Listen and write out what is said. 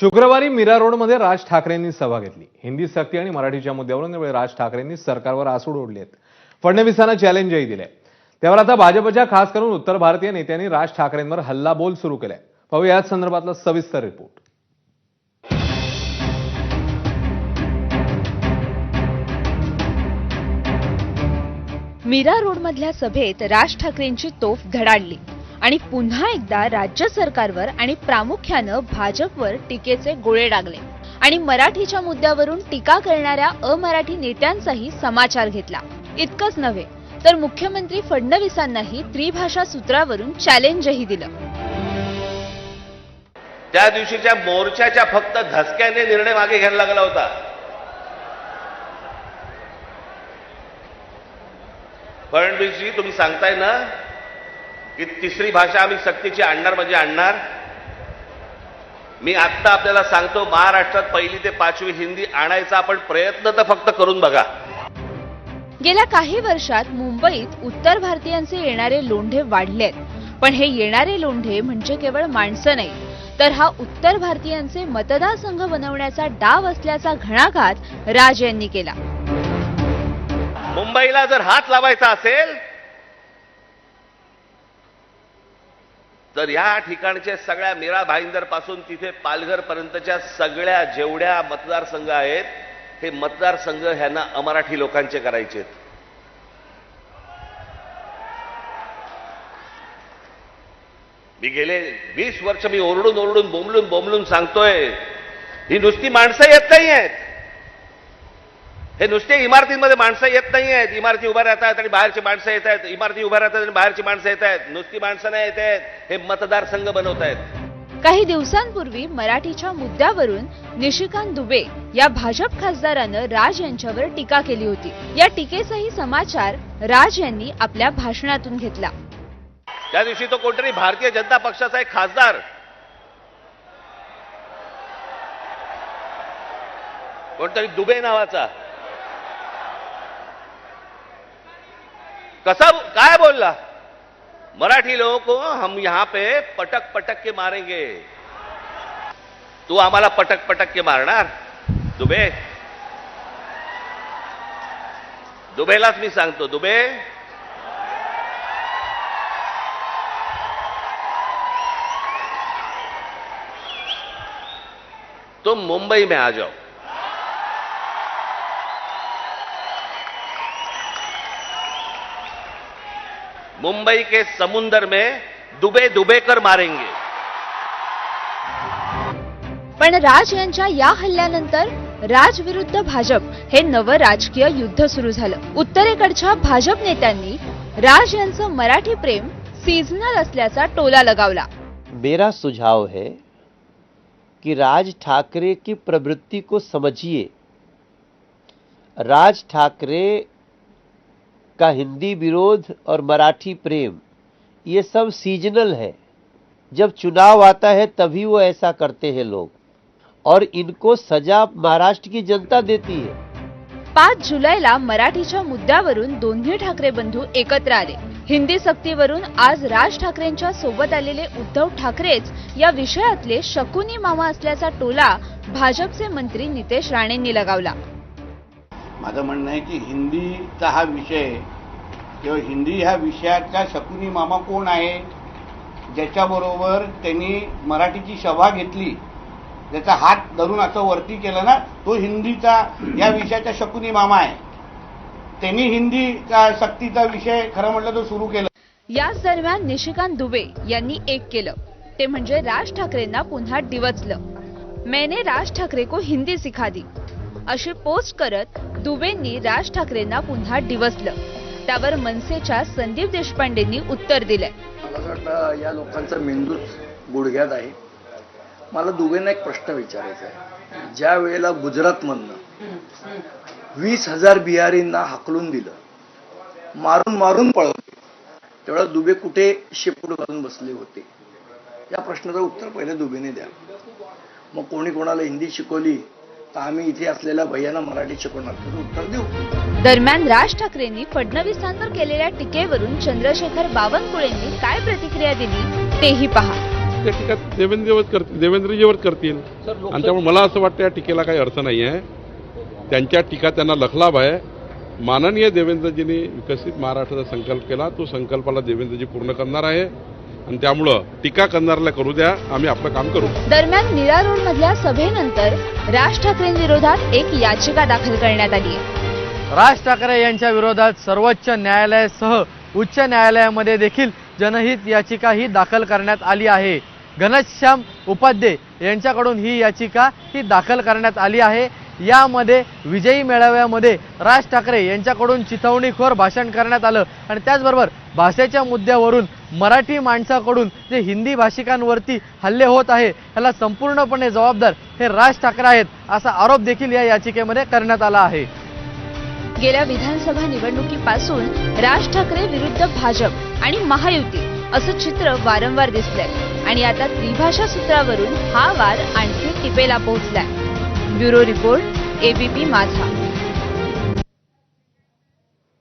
शुक्रवारी मीरा रोडमध्ये राज ठाकरेंनी सभा घेतली. हिंदी सक्ती आणि मराठीच्या मुद्द्यावरून यावेळी राज ठाकरेंनी सरकारवर आसूड ओढले आहेत फडणवीसांना चॅलेंजही दिले. त्यावर आता भाजपच्या खास करून उत्तर भारतीय नेत्यांनी राज ठाकरेंवर हल्लाबोल सुरू केलाय. पाहू याच संदर्भातला सविस्तर रिपोर्ट. मीरा रोडमधल्या सभेत राज ठाकरेंची तोफ धडाडली आणि पुन्हा एकदा राज्य सरकारवर आणि प्रामुख्यानं भाजपवर टीकेचे गोळे डागले. आणि मराठीच्या मुद्द्यावरून टीका करणाऱ्या अमराठी नेत्यांचाही समाचार घेतला. इतकंच नव्हे तर मुख्यमंत्री फडणवीसांनाही त्रिभाषा सूत्रावरून चॅलेंजही दिलं. त्या दिवशीच्या मोर्चाच्या फक्त धसक्याने निर्णय मागे घ्यायला लागला होता. फडणवीसजी तुम्ही सांगताय ना की तिसरी भाषा आम्ही सक्तीची आणणार म्हणजे आणणार. मी आत्ता आपल्याला सांगतो महाराष्ट्रात पहिली ते पाचवी हिंदी आणायचा आपण प्रयत्न तर फक्त करून बघा. गेल्या काही वर्षात मुंबईत उत्तर भारतीयांचे येणारे लोंढे वाढलेत. पण हे येणारे लोंढे म्हणजे केवळ माणसं नाही तर हा उत्तर भारतीयांचे मतदारसंघ बनवण्याचा डाव असल्याचा घणाघात राज यांनी केला. मुंबईला जर हात लावायचा असेल तर या ठिकाणच्या सगळ्या मीरा भाईंदरपासून तिथे पालघर पर्यंतच्या सगळ्या जेवढ्या मतदारसंघ आहेत हे मतदारसंघ ह्यांना अमराठी लोकांचे करायचे मी गेले वीस वर्ष मी ओरडून ओरडून बोंबलून बोंबलून सांगतोय ही नुसती माणसं येत नाही आहेत हे नुसते इमारतींमध्ये माणसं येत नाही आहेत इमारती उभ्या राहतात आणि बाहेरची माणसं येत आहेत. इमारती उभ्या राहतात आणि बाहेरची माणसं येत आहेत. नुसती माणसं नाही येत आहेत. हे मतदारसंघ बनवत आहेत. काही दिवसांपूर्वी मराठीच्या मुद्द्यावरून निशिकांत दुबे या भाजप खासदारानं राज यांच्यावर टीका केली होती. या टीकेचाही समाचार राज यांनी आपल्या भाषणातून घेतला. त्या दिवशी तो कोणतरी भारतीय जनता पक्षाचा एक खासदार. कोणतरी दुबे नावाचा. कसा काय बोलला? मराठी लोगों को हम यहाँ पे पटक पटक के मारेंगे। तू आम्हाला पटक पटक के मारणार? दुबे? दुबेलाच मी सांगतो, दुबे? तुम मुंबई में आ जाओ। मुंबई के समुंदर में दुबे दुबे कर मारेंगे। पण राज यांच्या या हल्ल्यानंतर राज विरुद्ध भाजप हे नवं राजकीय युद्ध सुरू झालं. उत्तरेकडच्या भाजप नेत्यांनी राज यांचं मराठी प्रेम सीझनल असल्याचा टोला लगावला. मेरा सुझाव है कि राज ठाकरे की प्रवृत्ति को समझिए। राज ठाकरे का हिंदी विरोध और मराठी प्रेम ये सब सीजनल है। जब चुनाव आता है तभी वो ऐसा करते हैं लोग। और इनको सजा महाराष्ट्र की जनता देती है। पाच जुलैला मराठीच्या मुद्द्यावरून दोन्ही ठाकरे बंधू एकत्र आले. हिंदी सक्तीवरून आज राज ठाकरेंच्या सोबत आलेले उद्धव ठाकरेच या विषयातले शकुनी मामा असल्याचा टोला भाजपचे मंत्री नितेश राणेंनी लगावला. माझं म्हणणं आहे की हिंदीचा हा विषय किंवा हिंदी ह्या विषयाचा शकुनी मामा कोण आहे ज्याच्याबरोबर त्यांनी मराठीची सभा घेतली ज्याचा हात धरून असं वरती केलं ना तो हिंदीचा या विषयाचा शकुनी मामा आहे. त्यांनी हिंदीचा सक्तीचा विषय खरं म्हटलं तो सुरू केलं. याच दरम्यान निशिकांत दुबे यांनी एक केलं. ते म्हणजे राज ठाकरेंना पुन्हा डिवचलं. मैने राज ठाकरे को हिंदी सिखा दी. अशी पोस्ट करत दुबेंनी राज ठाकरेंना पुन्हा डिवसलं. त्यावर मनसेच्या संदीप देशपांडेंनी उत्तर दिलंय. मला असं वाटतं या लोकांचा मेंदूच गुडघ्यात आहे. मला दुबेंना एक प्रश्न विचारायचा आहे. ज्या वेळेला गुजरातमधनं वीस हजार बिहारींना हाकलून दिलं मारून मारून पळवले तेवढा दुबे कुठे शेपूट घालून बसले होते? या प्रश्नाचं उत्तर पहिले दुबेने द्या. मग कोणी कोणाला हिंदी शिकवली तर आम्ही इथे असलेल्या भैयांना मराठी शिकवणार उत्तर देऊ. दरम्यान राज ठाकरेंनी फडणवीसांवर केलेल्या टीकेवरून चंद्रशेखर बावनकुळेंनी काय प्रतिक्रिया दिली तेही पहा. त्या टीका करतील देवेंद्रजीवर करतील. आणि त्यामुळे मला असं वाटतं या टीकेला काही अर्थ नाही आहे. त्यांच्या टीका त्यांना लखलाभ आहे. माननीय देवेंद्रजींनी विकसित महाराष्ट्राचा संकल्प केला. तो संकल्पाला देवेंद्रजी पूर्ण करणार आहे. आणि त्यामुळं टीका करणाऱ्याला करू द्या आम्ही आपलं काम करू. दरम्यान मीरा रोड मधल्या सभेनंतर राज ठाकरेंविरोधात एक याचिका दाखल करण्यात आली. आहे राज ठाकरे यांच्या विरोधात सर्वोच्च न्यायालयासह उच्च न्यायालयामध्ये देखील जनहित याचिका ही दाखल करण्यात आली आहे. घनश्याम उपाध्ये यांच्याकडून ही याचिका ही दाखल करण्यात आली आहे. यामध्ये विजयी मेळाव्यामध्ये राज ठाकरे यांच्याकडून चिथवणीखोर भाषण करण्यात आलं. आणि त्याचबरोबर भाषेच्या मुद्द्यावरून मराठी माणसाकडून जे हिंदी भाषिकांवरती हल्ले होत आहे ह्याला संपूर्णपणे जबाबदार हे राज ठाकरे आहेत असा आरोप देखील या याचिकेमध्ये करण्यात आला आहे. गेल्या विधानसभा निवडणुकीपासून राज ठाकरे विरुद्ध भाजप आणि महायुती असं चित्र वारंवार दिसलंय. आणि आता त्रिभाषा सूत्रावरून हा वार आणखी टिपेला पोहोचलाय. Bureau report ABP Majha